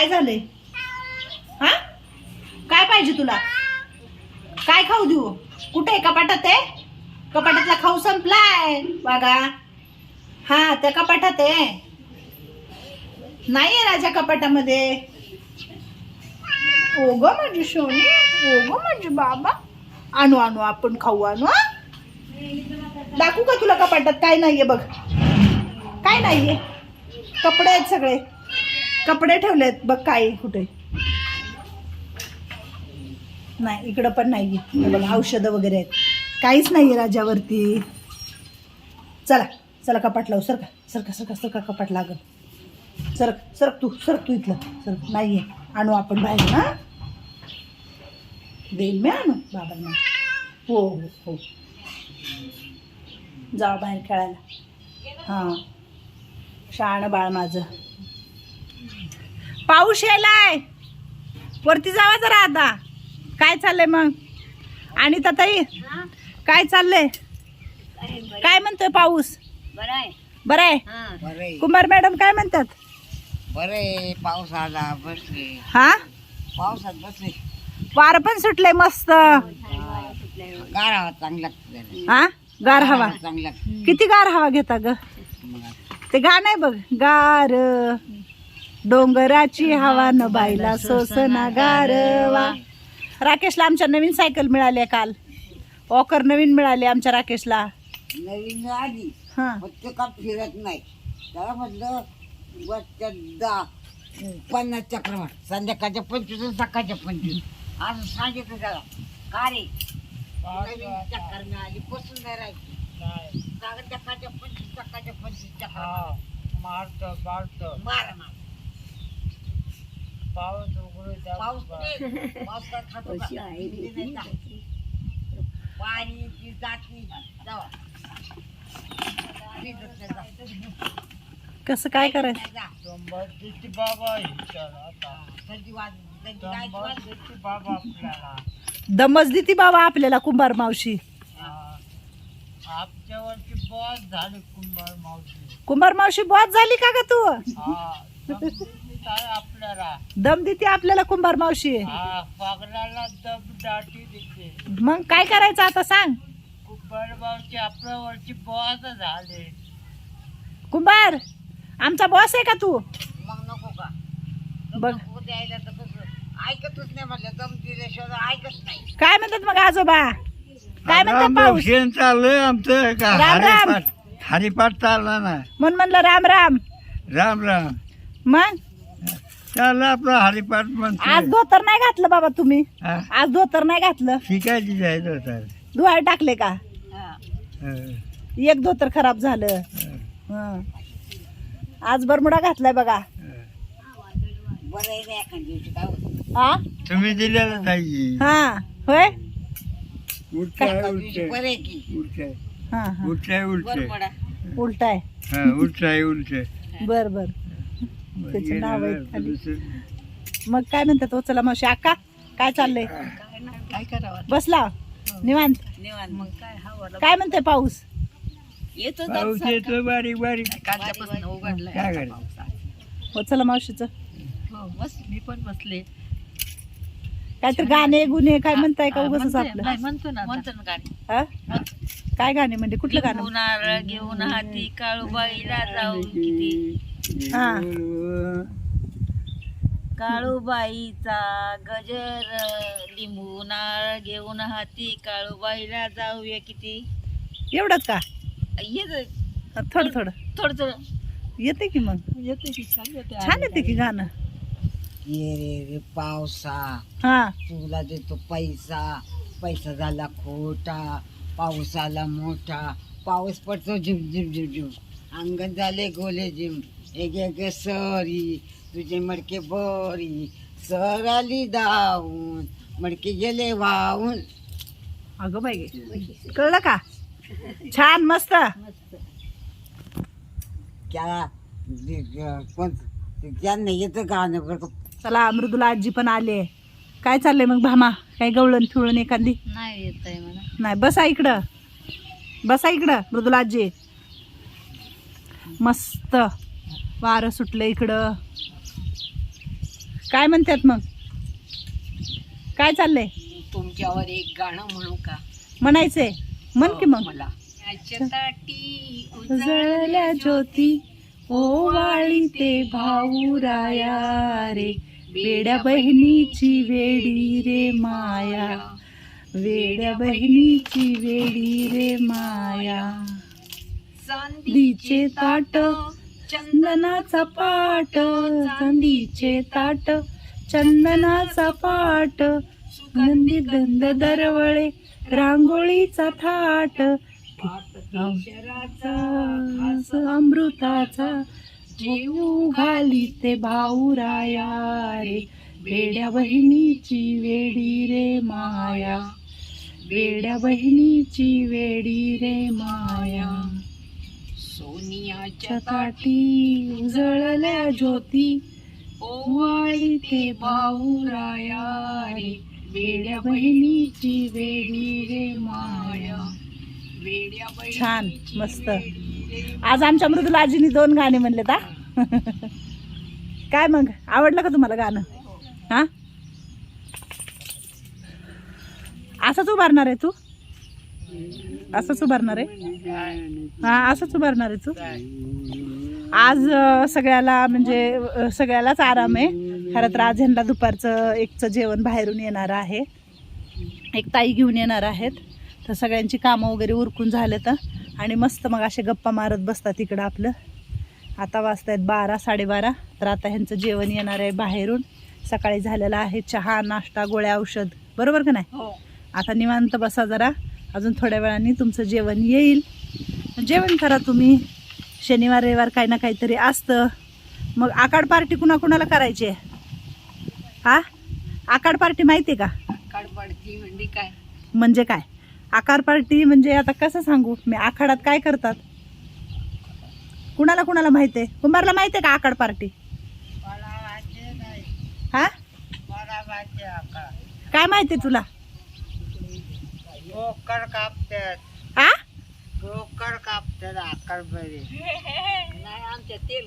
काय झालंय? हा? काय पाहिजे तुला? काय खाऊ देऊ? कुठे आहे? कपाटात आहे? कपाटातला खाऊ संपलाय. बघा हा त्या कपाटात आहे. नाही आहे राजा कपाटामध्ये. ओ माझी सोनी ओ माझी बाबा. आणू आणू आपण खाऊ आणू दाखवू का तुला कपाटात? काय नाहीये बघ. काय नाहीये? कपडे आहेत सगळे. कपडे ठेवलेत बघ काय कुठे. नाही इकडं पण नाही बघा औषधं वगैरे आहेत. काहीच नाही राजावरती. चला चला कपाट लावू. सरका सरका सरका सरका कपाट लागल. सरक सरक तू सरक तू इथलं. सरक आहे आणू आपण बाहेर ना देईल मी आणू? बाबांना हो हो हो. जा बाहेर खेळायला. हां. शाळानं बाळ माझं. पाऊस यायलाय. वरती जावा जरा आता. काय चाललंय मग? आणि ताई काय चाललंय? काय म्हणतोय पाऊस? बरं आहे. बरं मॅडम काय म्हणतात? बरे पाऊस आला बसले हा? पावसात बसले वार पण सुटले मस्त. गार हवा चांगला हा? गार हवा. चांगला किती गार हवा घेता ग? ते गाणं आहे बघ. गार. डोंगराची हवा न बायला सोसना गारवा राकेशला आमच्या नवीन सायकल मिळाली आहे काल. वॉकर नवीन मिळाली आमच्या राकेशला. नवीन आली हा. फक्त का फिरत नाही. त्याला म्हटलं वरच्या दहा पन्नास चक्र मार. संध्याकाळच्या पंचवीस आणि सकाळच्या पंचवीस. असं सांगितलं त्याला. का रे? नवीन चक्कर मिळाली बसून नाही राहायची. संध्याकाळच्या पंचवीस सकाळच्या पंचवीस चक्र मारतो मारतो. मार मार. पाऊस उघडू द्या पाऊस कुठे? पाऊस काय खातो का? कशी आहे रे? किती नाही जात. पाणी ती जाती जावा भिजत नाही जा. कसं काय करायचं नाही बाबा विचार आता थंडी वाज थंडी काय शंभर वाज किती बाबा आपल्याला दमच देती बाबा आपल्याला कुंभार मावशी हा. बॉस झाली कुंभार मावशी कुंभार मावशी बॉस झाली का ग तू हा आपल्याला दम देते आपल्याला कुंभार मावशी. हा दम दाटी देते. मग काय करायचं आता सांग. कुंभार मावशी आपल्यावरची बॉस झाले. कुंभार आमचा बॉस आहे का तू? मग नको का? बघ. नको द्यायला तर कसं? ऐकतच नाही म्हणलं दम दिल्याशिवाय ऐकत नाही. काय म्हणतात मग आजोबा? काय म्हणतात पाऊस? चाललंय आमचं का राम राम. हरिपाठ हरिपाठ चालला ना. म्हणून म्हणलं राम राम. राम राम. मग? चाललं आपलं हरिपाठ आज म्हणतो धोतर नाही घातलं बाबा तुम्ही. हा? आज धोतर नाही घातलं. शिकायची जायचं होतं धुवायला टाकले का? हं, एक धोतर खराब झालं. हं, हं. आज बरमुडा घातलाय बघा. हं. हा तुम्ही दिलेलं नाही हा. होय? हा हा. उलटाय हा उलटाय उलटाय. बर बर. त्याचे नाव आहे खाली. मग काय म्हणतात हो चला मावशी आका काय चाललंय? काय करावं? बसला? निवांत? निवांत. मग काय हवं काय म्हणते पाऊस? येतो पाऊस येतो बारीक बारीक. कालच्यापासून उघडलाय काय करायचं? हो चला मावशीचं. हो बस मी पण बसले. काहीतरी गाणे गुन्हे काय म्हणताय का उगाच आपलं? नाही, म्हणतो ना म्हणतो ना गाणी. हा? काय गाणे म्हणजे कुठलं गाणं? घेऊन हाती काळूबाईला जाऊ किती? हा. काळूबाईचा गजर लिंबू नारळ घेऊन हाती. काळूबाईला जाऊया किती? एवढंच का? येत. थोडं थोडं. थोडं थोडं. येते की मग? येते की छान येते. छान येते की गाणं. ये रे रे पावसा. हा. तुला देतो पैसा. पैसा झाला खोटा पाऊस आला मोठा. पाऊस पडतो झिम झिम झिम झिम. अंगण झाले गोले झिम. एक एक सरी तुझे मडके बरी. सर आली धावून मडके गेले वाहून अगं बाई कळलं का? छान मस्त. ग- कोण? येतं गाणं बरं. का, चला मृदुला आजी पण आले. काय चाललंय मग भामा? काय गवळण फिवळण एखादी? नाही येत आहे मला नाही बसा इकडं. बसा इकडं मृदुला आजी. मस्त. वारं सुटलं इकडं. काय म्हणतात मग? काय चाललंय? तुमच्यावर एक गाणं म्हणू का? म्हणायचंय. म्हण की मग. मला. ताटी उजळल्या ज्योती ओवाळी ते भाऊराया रे. वेड्या बहिणीची वेडी रे माया. वेड्या बहिणीची वेडी रे माया. चांदीचे ताट चंदनाचा पाट चांदीचे ताट चंदनाचा पाट सुगंधी गंध दरवळे रांगोळीचा थाट अमृताचा जीव घाली ते भाऊराया रे. वेड्या बहिणीची वेडी रे माया. वेड्या बहिणीची वेडी रे माया. सोनियाच्या ताटी उजळल्या ज्योती. ओवाळी ते भाऊराया रे वेड्या बहिणीची वेडी रे माया. वेड्या छान मस्त. आज आमच्या मृदुला आजीनी दोन गाणे म्हणले ता काय मग? आवडलं का तुम्हाला गाणं? हा? असंच उभारणार आहे तू? असंच उभारणार आहे? हा असंच उभारणार आहे तू? आज सगळ्याला म्हणजे सगळ्यालाच आराम आहे. खरं तर आज ह्यांना दुपारचं एकचं जेवण बाहेरून येणार आहे. एक ताई घेऊन येणार आहेत. तर सगळ्यांची कामं वगैरे उरकून झाले तर आणि मस्त मग असे गप्पा मारत बसतात इकडं आपलं. आता वाजतायत आहेत बारा साडेबारा. तर आता ह्यांचं जेवण येणार आहे बाहेरून. सकाळी झालेलं आहे चहा नाश्ता गोळ्या औषध. बरोबर का नाही? हो. आता निवांत बसा जरा. अजून थोड्या वेळाने तुमचं जेवण येईल. जेवण करा तुम्ही. शनिवार रविवार काही ना काहीतरी असतं. मग आकाड पार्टी कुणा कुणाला करायची आहे? हा? आकाड पार्टी माहिती आहे का? कडपडती म्हणजे काय? म्हणजे काय? आकार पार्टी म्हणजे आता कसं सांगू? मी आखाडात काय करतात? कुणाला कुणाला माहिती आहे? कुंभारला माहिती आहे का आकाड पार्टी? हा? काय माहिती आहे तुला? बोकर कापतात. हा बोकर कापतात आकार बरे. नाही आमच्या तेल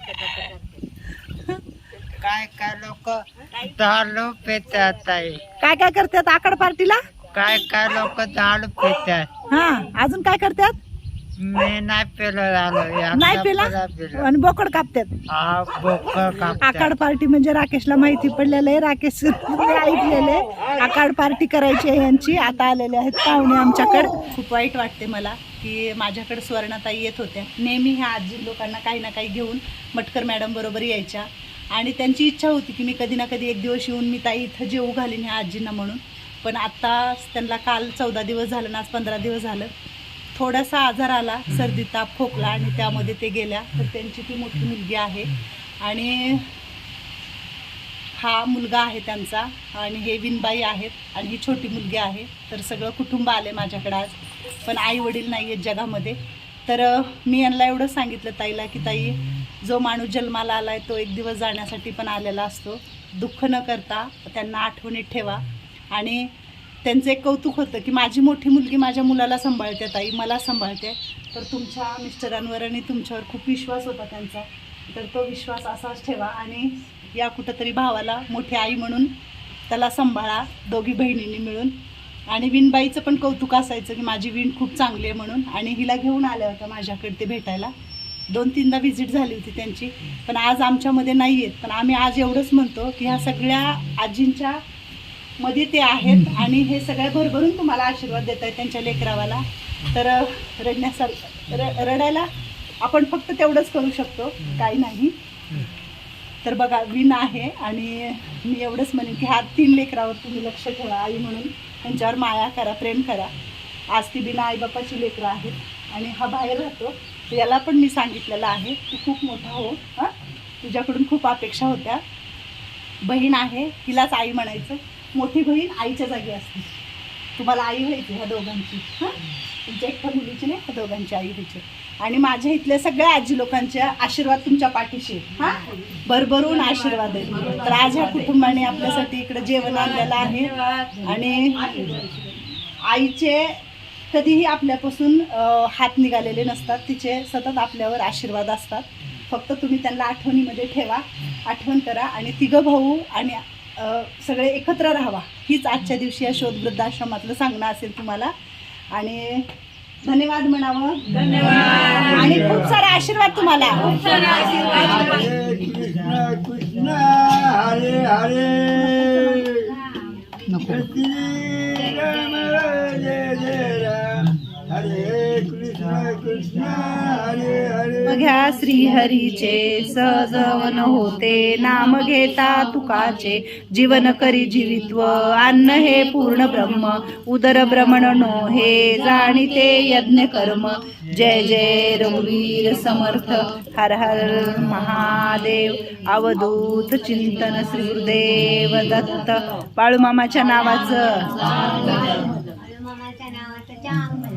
काय काय लोक दारू पितात ताई. काय काय करतात आकाड पार्टीला? काय काय लोक दारू पितात हा अजून काय करतात? मी नाही पेलो नाही पेला आणि बोकड कापतात हा आकाड पार्टी म्हणजे राकेशला माहिती पडलेलं आहे. राकेश ऐकलेले आकाड पार्टी करायची आहे यांची. आता आलेले आहेत पाहुणे आमच्याकडे. खूप वाईट वाटते मला की माझ्याकडे सुवर्णाताई येत होत्या. नेहमी ह्या आजी लोकांना काही ना काही घेऊन मटकर मॅडम बरोबर यायच्या. आणि त्यांची इच्छा होती की मी कधी ना कधी एक दिवस येऊन मी ताई इथं जेवू घालीन ह्या आजींना म्हणून. पण आता त्यांना काल चौदा दिवस झालं ना आज पंधरा दिवस झालं. थोडासा आजार आला सर्दी ताप खोकला आणि त्यामध्ये ते गेल्या तर त्यांची ती मोठी मुलगी आहे. आणि हा मुलगा आहे त्यांचा आणि हे विनबाई आहेत आणि ही छोटी मुलगी आहे. तर सगळं कुटुंब आले माझ्याकडे आज. पण आई वडील नाही आहेत जगामध्ये. तर मी यांना एवढं सांगितलं ताईला की ताई जो माणूस जन्माला आला आहे तो एक दिवस जाण्यासाठी पण आलेला असतो. दुःख न करता त्यांना आठवणीत ठेवा. आणि त्यांचं एक कौतुक होतं की माझी मोठी मुलगी माझ्या मुलाला सांभाळते ताई मला सांभाळते. तर तुमच्या मिस्टरांवर आणि तुमच्यावर खूप विश्वास होता त्यांचा. तर तो विश्वास असाच ठेवा आणि या कुठंतरी भावाला मोठी आई म्हणून त्याला सांभाळा दोघी बहिणींनी मिळून. आणि विणबाईचं पण कौतुक असायचं की माझी विण खूप चांगली आहे म्हणून. आणि हिला घेऊन आल्या होत्या माझ्याकडे ते भेटायला. दोन तीनदा व्हिजिट झाली होती त्यांची. पण आज आमच्यामध्ये नाही आहेत पण आम्ही आज एवढंच म्हणतो की ह्या सगळ्या आजींच्या मध्ये ते आहेत आणि हे सगळ्या भरभरून तुम्हाला आशीर्वाद देत आहेत त्यांच्या लेकरावाला. तर रडण्यासारखं र रडायला आपण फक्त तेवढंच करू शकतो काही नाही. तर बघा विण आहे आणि मी एवढंच म्हणेन की ह्या तीन लेकरावर तुम्ही लक्ष ठेवा आई म्हणून. त्यांच्यावर माया करा प्रेम करा. आज ती बिना आईबापाची लेकरं आहेत आणि हा बाहेर राहतो. याला पण मी सांगितलेलं आहे की खूप मोठा हो हां? तुझ्याकडून खूप अपेक्षा होत्या. बहीण आहे हिलाच आई म्हणायचं. मोठी बहीण आईच्या जागी असते. तुम्हाला आई व्हायची ह्या दोघांची. हां? तुमच्या एकट्या मुलीची नाही ह्या दोघांची आई व्हायची. आणि माझ्या इथल्या सगळ्या आजी लोकांच्या आशीर्वाद तुमच्या पाठीशी हां? भरभरून आशीर्वाद आहे तर आज ह्या कुटुंबाने आपल्यासाठी इकडे जेवण आणलेलं आहे. आणि आईचे कधीही आपल्यापासून हात निघालेले नसतात. तिचे सतत आपल्यावर आशीर्वाद असतात. फक्त तुम्ही त्यांना आठवणीमध्ये ठेवा आठवण करा. आणि तिघं भाऊ आणि सगळे एकत्र राहावा. हीच आजच्या दिवशी या शोध वृद्धाश्रमातलं सांगणं असेल तुम्हाला. आणि धन्यवाद म्हणावं. धन्यवाद. आणि खूप सारा आशीर्वाद तुम्हाला. कृष्ण कृष्ण हरे हरे. श्री राम जय जय राम हरे कृष्ण कृष्ण हरे हरे घ्या श्रीहरीचे सहजवन होते. नाम घेता तुकाचे. जीवन करी जीवित्व. अन्न हे पूर्ण ब्रह्म. उदर भ्रमण नो हे जाणीते यज्ञ कर्म. जय जय रघुवीर समर्थ. हर हर महादेव. अवधूत चिंतन श्री गुरुदेव दत्त. बाळूमामाच्या नावाचं. मामाच्या नावाचं